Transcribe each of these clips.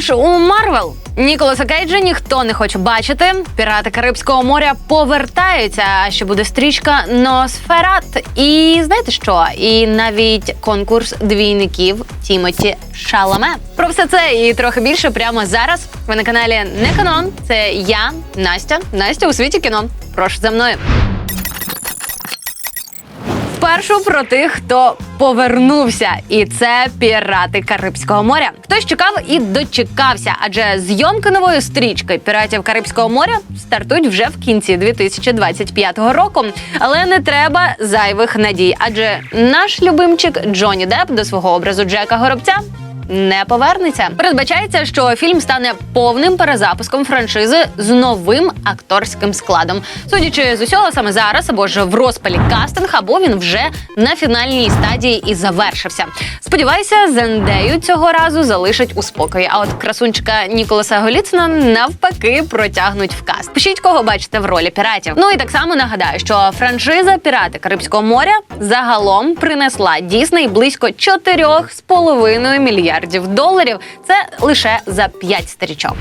ж у Марвел. Ніколаса Кейджа ніхто не хоче бачити. Пірати Карибського моря повертаються. А ще буде стрічка Носферат. І знаєте що? І навіть конкурс двійників Тімоті Шаламе. Про все це і трохи більше прямо зараз. Ви на каналі Не Канон. Це я, Настя. Настя у світі кіно. Прошу за мною. Спершу про тих, хто повернувся, і це пірати Карибського моря. Хтось чекав і дочекався, адже зйомки нової стрічки піратів Карибського моря стартують вже в кінці 2025 року. Але не треба зайвих надій, адже наш любимчик Джонні Деп до свого образу Джека Горобця. Не повернеться. Передбачається, що фільм стане повним перезапуском франшизи з новим акторським складом. Судячи з усього, саме зараз або ж в розпалі кастинг, або він вже на фінальній стадії і завершився. Сподіваюся, Зендею цього разу залишать у спокої. А от красунчика Ніколаса Голіцина навпаки протягнуть в каст. Пишіть, кого бачите в ролі піратів. Ну і так само нагадаю, що франшиза Пірати Карибського моря загалом принесла Дісней близько 4,5 мільярдів доларів. Це лише за 5 стрічок.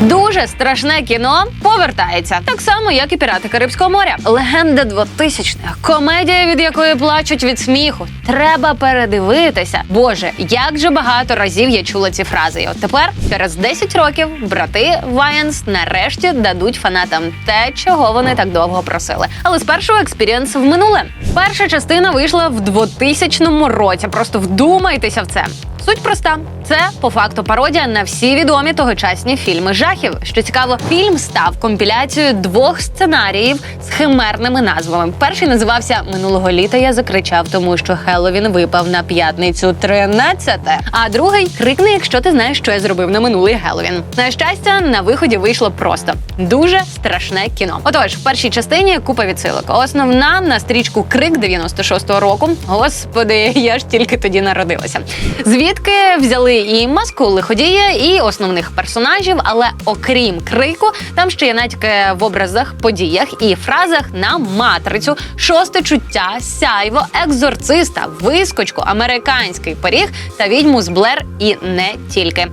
Дуже страшне кіно повертається так само, як і пірати Карибського моря. Легенда 2000-х. комедія, від якої плачуть від сміху. Треба передивитися. Боже, як же багато разів я чула ці фрази. І от тепер, через 10 років, брати Ваєнс нарешті дадуть фанатам те, чого вони так довго просили. Але спершу експірієнс в минуле. Перша частина вийшла в 2000 році. Просто вдумайтеся в це. Суть проста: це по факту пародія на всі відомі тогочасні фільми жахів. Що цікаво, фільм став компіляцією двох сценаріїв з химерними назвами. Перший називався Минулого літа. Я закричав, тому що Хеллоуін випав на п'ятницю 13. А другий крикни, якщо ти знаєш, що я зробив на минулий Геловін. На щастя, на виході вийшло просто дуже страшне кіно. Отож, в першій частині купа відсилок. Основна на стрічку Крик 96-го року. Господи, я ж тільки тоді народилася. Звідки взяли і маску лиходія, і основних персонажів, але окрім крику, там ще є натяки в образах, подіях і фразах на матрицю, шосте чуття, сяйво, екзорциста, вискочку, американський поріг та відьму з Блер і не тільки.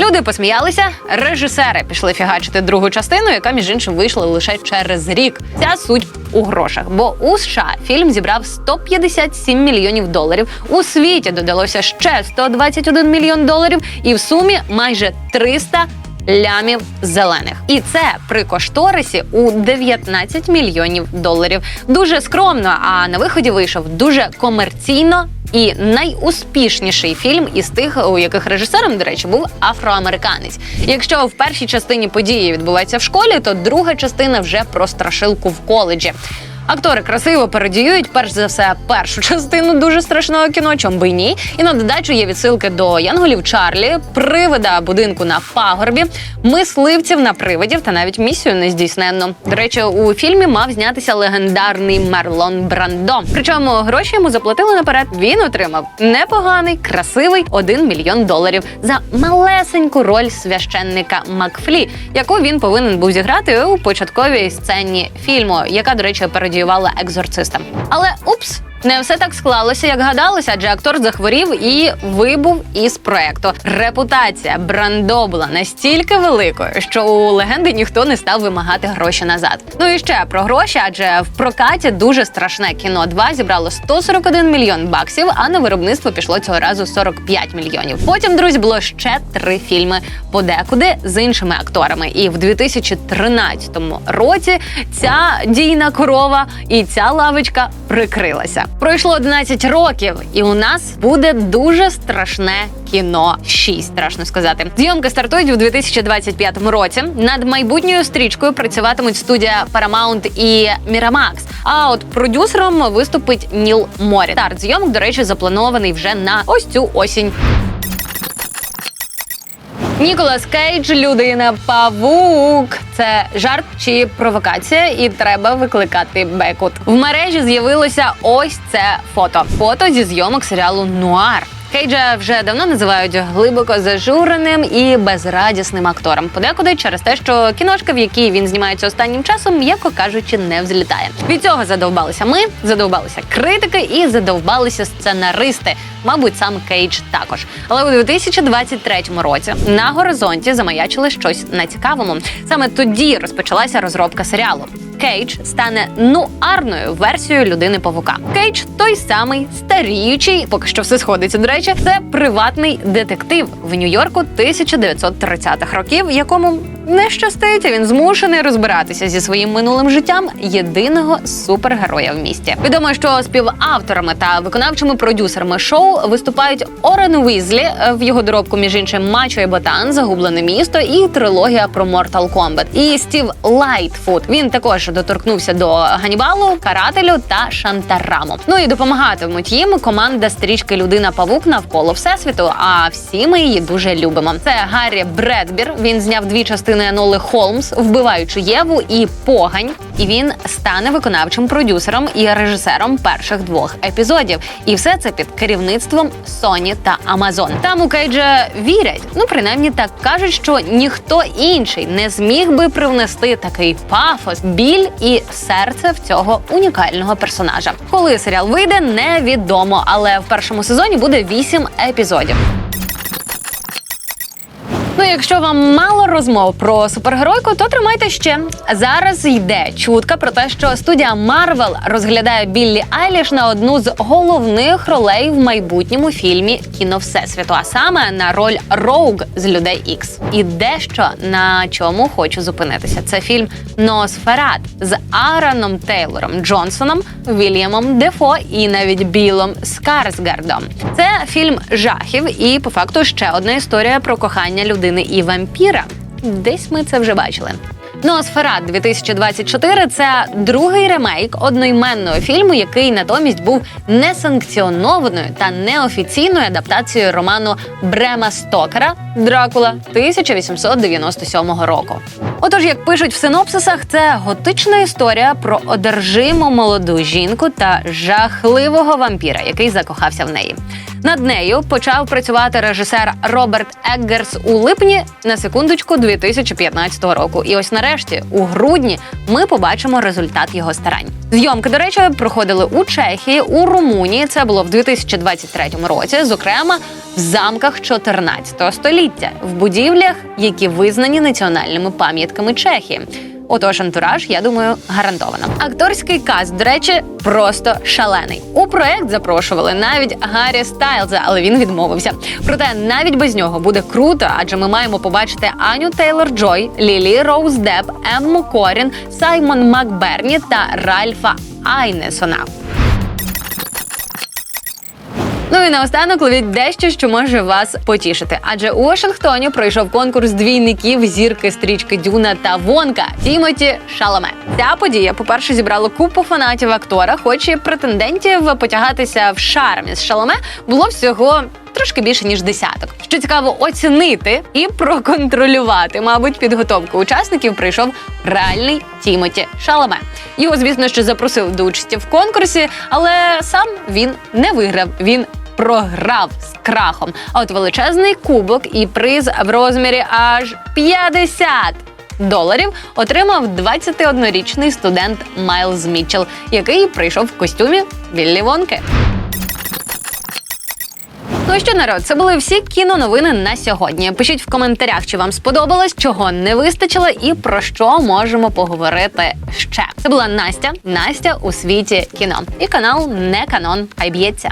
Люди посміялися, режисери пішли фігачити другу частину, яка між іншим вийшла лише через рік. Ця суть у грошах. Бо у США фільм зібрав 157 мільйонів доларів. У світі додалося ще 121 мільйон доларів, і в сумі майже 300 лямів зелених. І це при кошторисі у 19 мільйонів доларів. Дуже скромно. А на виході вийшов дуже комерційно. І найуспішніший фільм із тих, у яких режисером, до речі, був афроамериканець. Якщо в першій частині події відбуваються в школі, то друга частина вже про страшилку в коледжі. Актори красиво пародіюють перш за все першу частину дуже страшного кіно, чом би ні. І на додачу є відсилки до Янголів Чарлі, привида будинку на пагорбі, мисливців на привидів та навіть місію нездійсненно. До речі, у фільмі мав знятися легендарний Марлон Брандо. Причому гроші йому заплатили наперед. Він отримав непоганий, красивий 1 мільйон доларів за малесеньку роль священника Макфлі, яку він повинен був зіграти у початковій сцені фільму, яка, до речі, пародіювала екзорцистам. Але упс. Не все так склалося, як гадалося, адже актор захворів і вибув із проекту. Репутація Брандо була настільки великою, що у легенди ніхто не став вимагати гроші назад. Ну і ще про гроші, адже в прокаті дуже страшне кіно 2 зібрало 141 мільйон баксів, а на виробництво пішло цього разу 45 мільйонів. Потім, друзі, було ще три фільми подекуди з іншими акторами. І в 2013 році ця дійна корова і ця лавочка прикрилася. Пройшло 11 років, і у нас буде дуже страшне кіно 6, страшно сказати. Зйомки стартують у 2025 році. Над майбутньою стрічкою працюватимуть студія Paramount і Miramax. А от продюсером виступить Ніл Морі. Старт зйомок, до речі, запланований вже на ось цю осінь. Ніколас Кейдж, людина павук. Це жарт чи провокація, і треба викликати бекут. В мережі з'явилося ось це фото. Фото зі зйомок серіалу Нуар. Кейджа вже давно називають глибоко зажуреним і безрадісним актором. Подекуди через те, що кіношка, в якій він знімається останнім часом, м'яко кажучи, не взлітає. Від цього задовбалися ми, задовбалися критики і задовбалися сценаристи. Мабуть, сам Кейдж також. Але у 2023 році на горизонті замаячили щось на цікавому. Саме тоді розпочалася розробка серіалу. Кейдж стане нуарною версією людини павука. Кейдж той самий старіючий, поки що все сходиться. До речі, це приватний детектив в Нью-Йорку 1930-х років, якому не щастить. Він змушений розбиратися зі своїм минулим життям єдиного супергероя в місті. Відомо, що співавторами та виконавчими продюсерами шоу виступають Орен Уізлі в його доробку, між іншим Мачо і Ботан, Загублене місто і трилогія про Mortal Kombat. І Стів Лайтфуд. Він також доторкнувся до Ганібалу, карателю та Шантараму. Ну і допомагатимуть їм команда стрічки Людина Павук навколо всесвіту. А всі ми її дуже любимо. Це Гаррі Бредбір. Він зняв дві частини Еноли Холмс, вбиваючи Єву і Погань. І він стане виконавчим продюсером і режисером перших двох епізодів. І все це під керівництвом Sony та Amazon. Там у Кейджа вірять. Ну принаймні так кажуть, що ніхто інший не зміг би привнести такий пафос, біль і серце в цього унікального персонажа. Коли серіал вийде, невідомо, але в першому сезоні буде вісім епізодів. Якщо вам мало розмов про супергеройку, то тримайте ще. Зараз йде чутка про те, що студія Марвел розглядає Біллі Айліш на одну з головних ролей в майбутньому фільмі кіно Всесвіту, а саме на роль Роуг з людей Ікс. І дещо на чому хочу зупинитися. Це фільм Носферат з Аароном Тейлором Джонсоном, Вільямом Дефо і навіть Білом Скарсгардом. Це фільм жахів, і по факту ще одна історія про кохання людини і вампіра. Десь ми це вже бачили. Ноосферат 2024 – це другий ремейк одноіменного фільму, який натомість був несанкціонованою та неофіційною адаптацією роману Брема Стокера Дракула 1897 року. Отож, як пишуть в синопсисах, це готична історія про одержиму молоду жінку та жахливого вампіра, який закохався в неї. Над нею почав працювати режисер Роберт Еггерс у липні на секундочку 2015 року. І ось нарешті, у грудні, ми побачимо результат його старань. Зйомки, до речі, проходили у Чехії, у Румунії. Це було в 2023 році, зокрема в замках 14 століття, в будівлях, які визнані національними пам'ятками Чехії. Отож, антураж, я думаю, гарантовано. Акторський каст, до речі, просто шалений. У проект запрошували навіть Гаррі Стайлза, але він відмовився. Проте навіть без нього буде круто, адже ми маємо побачити Аню Тейлор Джой, Лілі Роуз Деп, Емму Корін, Саймон Макберні та Ральфа Айнесона. Ну і наостанок ловіть дещо, що може вас потішити. Адже у Вашингтоні пройшов конкурс двійників зірки стрічки Дюна та Вонка Тімоті Шаламе. Ця подія, по-перше, зібрала купу фанатів актора, хоч і претендентів потягатися в шармі з Шаламе було всього. Трошки більше ніж десяток. Що цікаво, оцінити і проконтролювати, мабуть, підготовку учасників прийшов реальний Тімоті Шаламе. Його, звісно, що запросив до участі в конкурсі, але сам він не виграв. Він програв з крахом. А от величезний кубок і приз в розмірі аж 50 доларів отримав 21-річний студент Майлз Мітчелл, який прийшов в костюмі Віллі Вонки. Ну що народ, це були всі кіноновини на сьогодні. Пишіть в коментарях, чи вам сподобалось, чого не вистачило, і про що можемо поговорити ще. Це була Настя. Настя у світі кіно і канал не канон. Хай б'ється.